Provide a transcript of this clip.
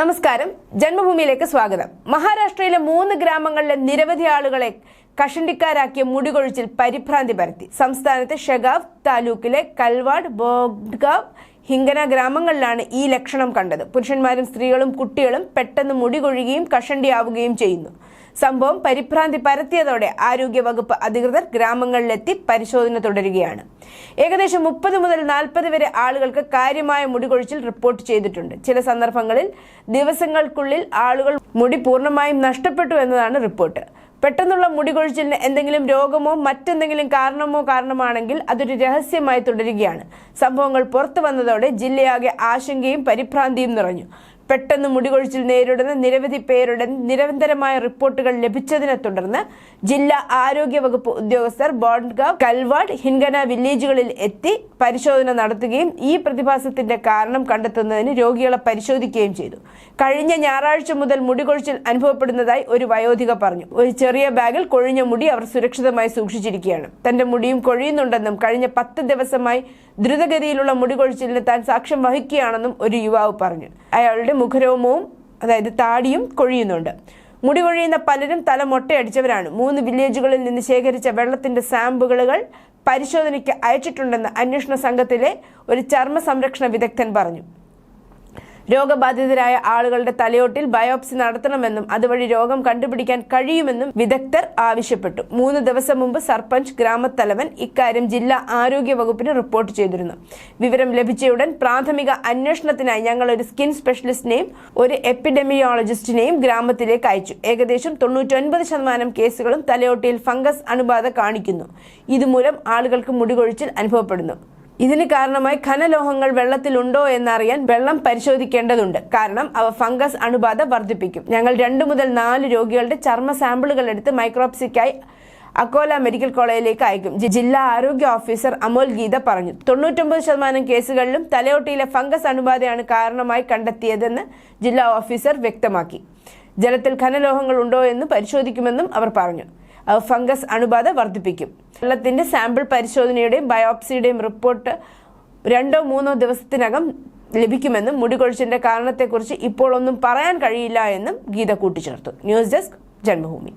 നമസ്കാരം. ജന്മഭൂമിയിലേക്ക് സ്വാഗതം. മഹാരാഷ്ട്രയിലെ മൂന്ന് ഗ്രാമങ്ങളിലെ നിരവധി ആളുകളെ കഷണ്ടിക്കാരാക്കിയ മുടികൊഴിച്ചിൽ പരിഭ്രാന്തി പരത്തി. സംസ്ഥാനത്തെ ഷെഗാവ് താലൂക്കിലെ കൽവാഡ് ബോഡ്ഗാവ് ഹിംഗന ഗ്രാമങ്ങളിലാണ് ഈ ലക്ഷണം കണ്ടത്. പുരുഷന്മാരും സ്ത്രീകളും കുട്ടികളും പെട്ടെന്ന് മുടി കൊഴിയുകയും കഷണ്ടിയാവുകയും ചെയ്യുന്നു. സംഭവം പരിഭ്രാന്തി പരത്തിയതോടെ ആരോഗ്യവകുപ്പ് അധികൃതർ ഗ്രാമങ്ങളിലെത്തി പരിശോധന തുടരുകയാണ്. ഏകദേശം മുപ്പത് മുതൽ നാൽപ്പത് വരെ ആളുകൾക്ക് കാര്യമായ മുടികൊഴിച്ചിൽ റിപ്പോർട്ട് ചെയ്തിട്ടുണ്ട്. ചില സന്ദർഭങ്ങളിൽ ദിവസങ്ങൾക്കുള്ളിൽ ആളുകൾ മുടി പൂർണമായും നഷ്ടപ്പെട്ടു എന്നതാണ് റിപ്പോർട്ട്. പെട്ടെന്നുള്ള മുടികൊഴിച്ചിലിന് എന്തെങ്കിലും രോഗമോ മറ്റെന്തെങ്കിലും കാരണമോ കാരണമാണെങ്കിൽ അതൊരു രഹസ്യമായി തുടരുകയാണ്. സംഭവങ്ങൾ പുറത്തു വന്നതോടെ ജില്ലയാകെ ആശങ്കയും പരിഭ്രാന്തിയും നിറഞ്ഞു. പെട്ടെന്ന് മുടികൊഴിച്ചിൽ നേരിടുന്ന നിരവധി പേരുടെ നിരന്തരമായ റിപ്പോർട്ടുകൾ ലഭിച്ചതിനെ തുടർന്ന് ജില്ലാ ആരോഗ്യ വകുപ്പ് ഉദ്യോഗസ്ഥർ ബോൺഗാവ് കൽവാഡ് ഹിൻഗന വില്ലേജുകളിൽ എത്തി പരിശോധന നടത്തുകയും ഈ പ്രതിഭാസത്തിന്റെ കാരണം കണ്ടെത്തുന്നതിന് രോഗികളെ പരിശോധിക്കുകയും ചെയ്തു. കഴിഞ്ഞ ഞായറാഴ്ച മുതൽ മുടികൊഴിച്ചിൽ അനുഭവപ്പെടുന്നതായി ഒരു വയോധിക പറഞ്ഞു. ഒരു ചെറിയ ബാഗിൽ കൊഴിഞ്ഞ മുടി അവർ സുരക്ഷിതമായി സൂക്ഷിച്ചിരിക്കുകയാണ്. തന്റെ മുടിയും കൊഴിയുന്നുണ്ടെന്നും കഴിഞ്ഞ പത്ത് ദിവസമായി ദ്രുതഗതിയിലുള്ള മുടികൊഴിച്ചിലിന് താൻ സാക്ഷ്യം വഹിക്കുകയാണെന്നും ഒരു യുവാവ് പറഞ്ഞു. അയാളുടെ മുഖരോമവും അതായത് താടിയും കൊഴിയുന്നുണ്ട്. മുടി കൊഴിയുന്ന പലരും തല മൊട്ടയടിച്ചവരാണ്. മൂന്ന് വില്ലേജുകളിൽ നിന്ന് ശേഖരിച്ച വെള്ളത്തിന്റെ സാമ്പിളുകൾ പരിശോധനയ്ക്ക് അയച്ചിട്ടുണ്ടെന്ന് അന്വേഷണ സംഘത്തിലെ ഒരു ചർമ്മ സംരക്ഷണ വിദഗ്ധൻ പറഞ്ഞു. രോഗബാധിതരായ ആളുകളുടെ തലയോട്ടിൽ ബയോപ്സി നടത്തണമെന്നും അതുവഴി രോഗം കണ്ടുപിടിക്കാൻ കഴിയുമെന്നും വിദഗ്ധർ ആവശ്യപ്പെട്ടു. മൂന്ന് ദിവസം മുമ്പ് സർപഞ്ച് ഗ്രാമത്തലവൻ ഇക്കാര്യം ജില്ലാ ആരോഗ്യ വകുപ്പിന് റിപ്പോർട്ട് ചെയ്തിരുന്നു. വിവരം ലഭിച്ചയുടൻ പ്രാഥമിക അന്വേഷണത്തിനായി ഞങ്ങൾ ഒരു സ്കിൻ സ്പെഷ്യലിസ്റ്റിനെയും ഒരു എപ്പിഡെമിയോളജിസ്റ്റിനെയും ഗ്രാമത്തിലേക്ക് അയച്ചു. ഏകദേശം തൊണ്ണൂറ്റൊൻപത് ശതമാനം കേസുകളും തലയോട്ടിയിൽ ഫംഗസ് അണുബാധ കാണിക്കുന്നു. ഇതുമൂലം ആളുകൾക്ക് മുടികൊഴിച്ചിൽ അനുഭവപ്പെടുന്നു. ഇതിന് കാരണമായി ഖനലോഹങ്ങൾ വെള്ളത്തിലുണ്ടോ എന്നറിയാൻ വെള്ളം പരിശോധിക്കേണ്ടതുണ്ട്. കാരണം അവ ഫംഗസ് അണുബാധ വർദ്ധിപ്പിക്കും. ഞങ്ങൾ രണ്ടു മുതൽ നാല് രോഗികളുടെ ചർമ്മ സാമ്പിളുകൾ എടുത്ത് മൈക്രോപ്സിക്കായി അക്കോല മെഡിക്കൽ കോളേജിലേക്ക് അയക്കും. ജില്ലാ ആരോഗ്യ ഓഫീസർ അമോൽ ഗീത പറഞ്ഞു. തൊണ്ണൂറ്റൊമ്പത് ശതമാനം കേസുകളിലും തലയോട്ടിയിലെ ഫംഗസ് അണുബാധയാണ് കാരണമായി കണ്ടെത്തിയതെന്ന് ജില്ലാ ഓഫീസർ വ്യക്തമാക്കി. ജലത്തിൽ ഖനലോഹങ്ങൾ ഉണ്ടോ എന്ന് പരിശോധിക്കുമെന്നും അവർ പറഞ്ഞു. ഫംഗസ് അണുബാധ വർദ്ധിപ്പിക്കും. വെള്ളത്തിന്റെ സാമ്പിൾ പരിശോധനയുടെയും ബയോപ്സിയുടെയും റിപ്പോർട്ട് രണ്ടോ മൂന്നോ ദിവസത്തിനകം ലഭിക്കുമെന്നും മുടികൊഴിച്ചിന്റെ കാരണത്തെക്കുറിച്ച് ഇപ്പോൾ ഒന്നും പറയാൻ കഴിയില്ല എന്നും ഗീത കൂട്ടിച്ചേർത്തു. News desk Janmabhumi.